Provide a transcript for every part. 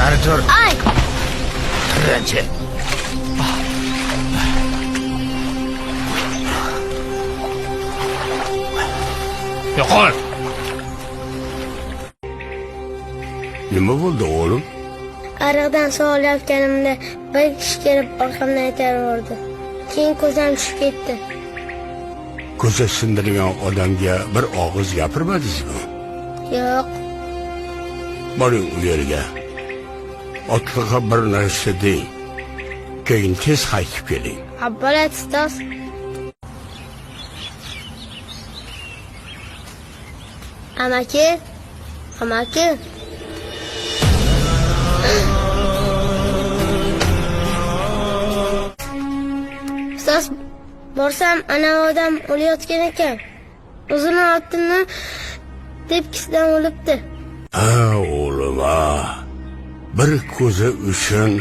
nari tur Ay! birinchi yo'qol nima bo'ldi o'g'lim Ariqdan sug'olayotganimda bir kishi kelib orqamdan itaverdi. Keyin ko'zim tushib ketdi. ko'za sindirgan odamga bir og'iz gapirmadingizmi Yo'q, boring u yerga otliqqa bir narsa deng keyin tez qaytib keling Abbolat ustoz. Amaki, amaki. Ustoz, borsam ana odam o'layotgan ekan. O'zini otini tepkisidan o'libdi. ha o'g'lim ha bir ko'za uchun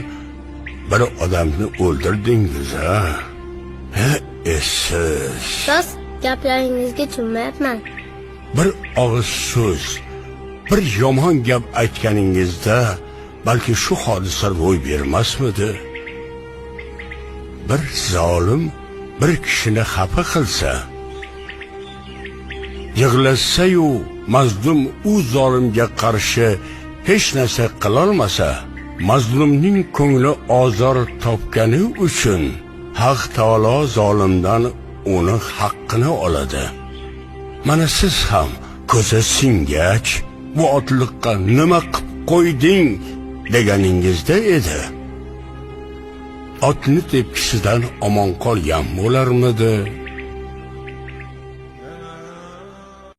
bir odamni o'ldirdingiz ha? Ha essiz Ustoz, gaplaringizga tushunmayapman. bir og'iz so'z bir yomon gap aytganingizda balki shu hodisa ro'y bermasmidi? Bir zolim bir kishini xafa qilsa yig'lashsa-yu mazlum u zolimga qarshi hech narsa qilolmasa mazlumning ko'ngli ozor topgani uchun haq taolo zolimdan uni haqqini oladi. Mana siz ham ko'za singach bu otliqqa nima qilib qo'yding deganingizda edi. Otni tepkisidan omon qolgan bo'larmidi?